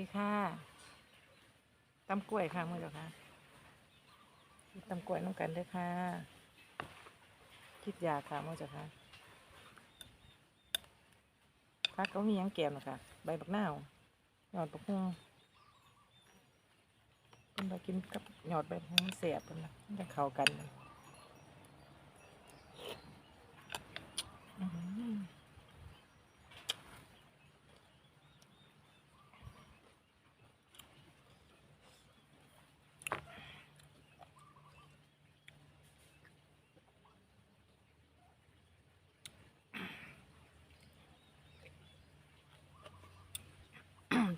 ดีค่ะตำกล้วยค่ะมือเจ้าค่ะตำกล้วยน้ำกันด้วยค่ะ คิดยาค่ะมือเจ้าค่ะพักเขามียังแกมนะคะใบบักนาวหยอดบักฮุ่งเป็นไปกินกับหยอดใบบักฮุ่งมันเสียบเป็นนะจะเข้ากันอื้อหือ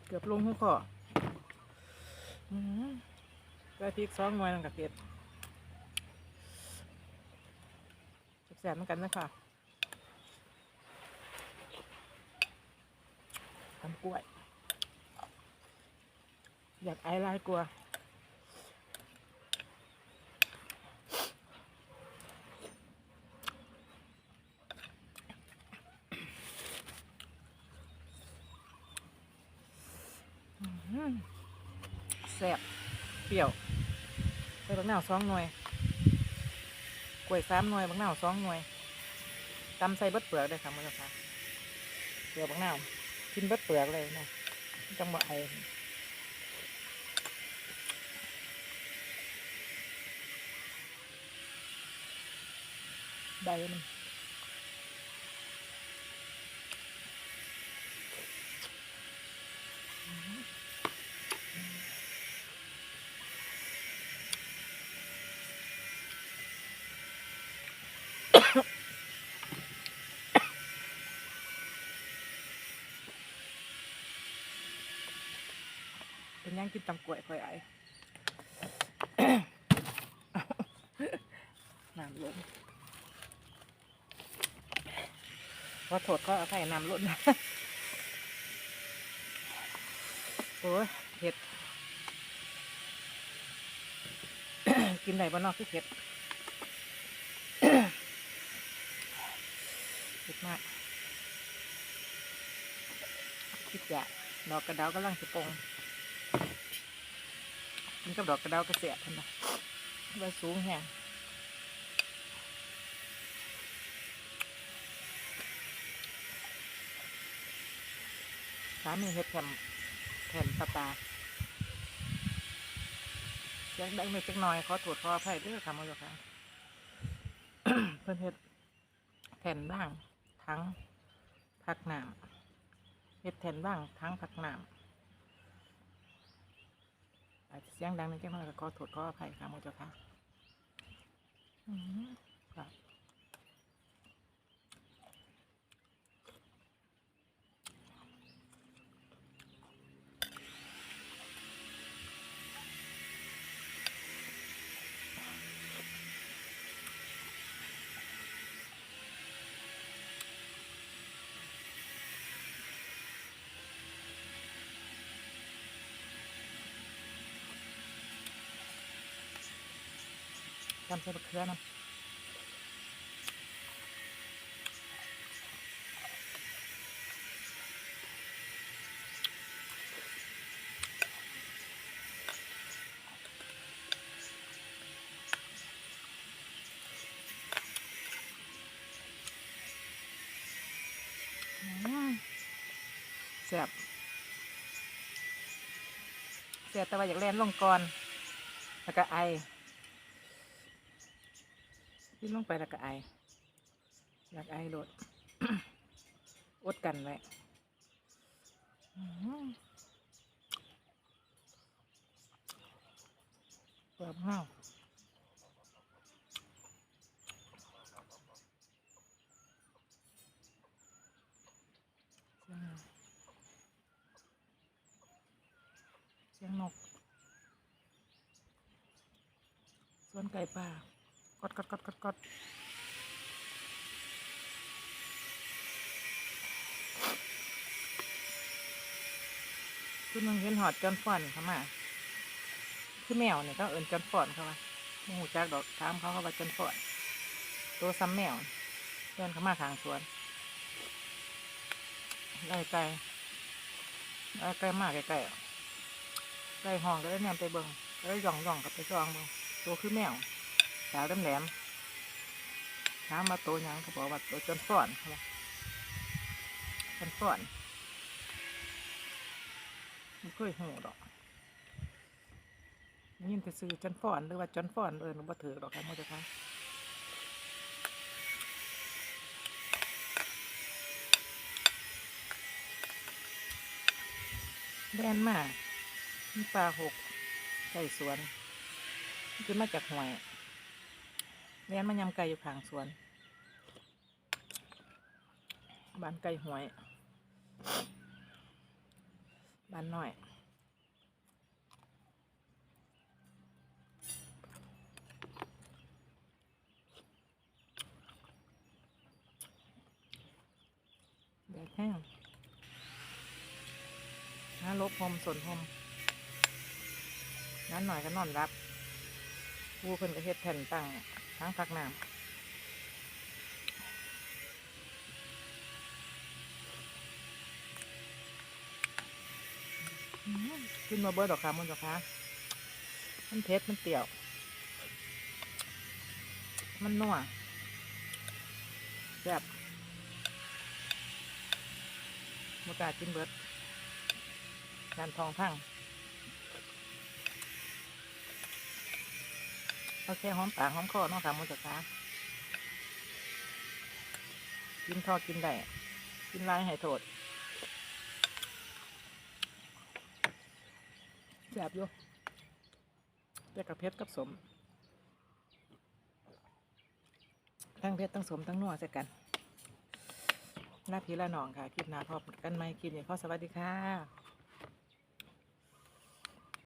เกือบลงหัวข้อได้พริกซองหน่วยนั่นกับเก็ดแสบเหมือนกันนะคะทำกล้วย อยากไอลายกลัว อืม แซ่บเปรี้ยวใส่บักหนาวสองหน่วยกล้วยสามหน่วยบักหนาวสองหน่วยตำใส่เบิดเปลือกเลยค่ะมื่อค่ะเปลือกบักหนาวกินเบิดเปลือกเลยนะจังหวะไอใบมัน เป็นย่างกินตำกล้วยค่อยไอน้ำล้นขอโทษก็อภัยน้ำล้นโอ้ยเผ็ด กินไหนบ้านนอกที่เผ็ดเผ็ดมากคิดอยากดอกกระเดากำลังจะปง กินกับดอกกระเดากระเสียบพันะว่าสูงแฮงสามีเฮ็ดแผ่นแผ่นปลาปลาอยากได้ไม่จักหน่อยขอตรวจขออภัยด้วยค่ะมื่อค่ะเพิ่อนเฮ็ดแผ่นบ้างทั้งพักหน้ำเฮ็ดแผ่นบ้างทั้งพักหน้ำ อาจจะเสียงดังนิดจังหน่อยก็ขอโทษขออภัยค่ะมื่อค่ะอืม บจำใส่บักเขือนะแซ่บแซ่บแต่ว่าอยากแลนลงก่อน แล้วก็ไอ กินลงไปแล้วก็ไออยากไอโลดอดกันไว้อื้อหือเงาเสียงเสียงนก ส่วนไก่ป่า กดกดกดกดกดคือมึงเห็นหอดจอนฟอนเข้ามาคือแมวเนี่ยต้องเอินจอนฟอนเขาว่ามึงหูจักดอกถามเขาเขาว่าจอนฟอน ตัวซ้ำแมวเดินเข้ามาทางสวนไล่ไกลไล่ไกลมากไกลๆได้ห้องก็ได้แนมไปเบิงก็ได้ย่องย่องกับไปจองเบิงตัวคือแมว สาวแหลมๆถามมาตัวหยังเขาบอกว่าโตจนฟ้อนเขาบอกจนฟ้อนไม่เคยหูดอกยินแต่ซื้อจนฟ้อนหรือว่าจนฟ้อนเออหนูบ่ถือดอกครับมจะคะแดนมามีปลาหกไก่สวนคือมาจากหวย แดนมายำไก่อยู่ข้างสวนบ้านไก่หวยบ้านหน้อยแดดแห้งหาลบพรมสนพรมนั้นหน่อยก็นอนรับผู้เพิ่นก็เฮ็ดแผ่นตั้ง ทั้งพักน้ำอื้อหือขึ้นมาเบิดดอกค่ะมันดอกค่ะมันเผ็ดมันเปรี้ยว มันนัวแซ่บมกากินเบิดงานทองพัง เอาแค่หอมปากหอมคอเนาะค่ะมุจักคะกินทอดกินได้ กินหลายให้โทษแซ่บอยู่แต่กับเพชรกับสม ทั้งเพชรทั้งสมทั้งนัวใส่กันหน้าพี่ละน้องค่ะ คลิปหน้าพบกันไหมคลิปนี้ขอสวัสดีค่ะ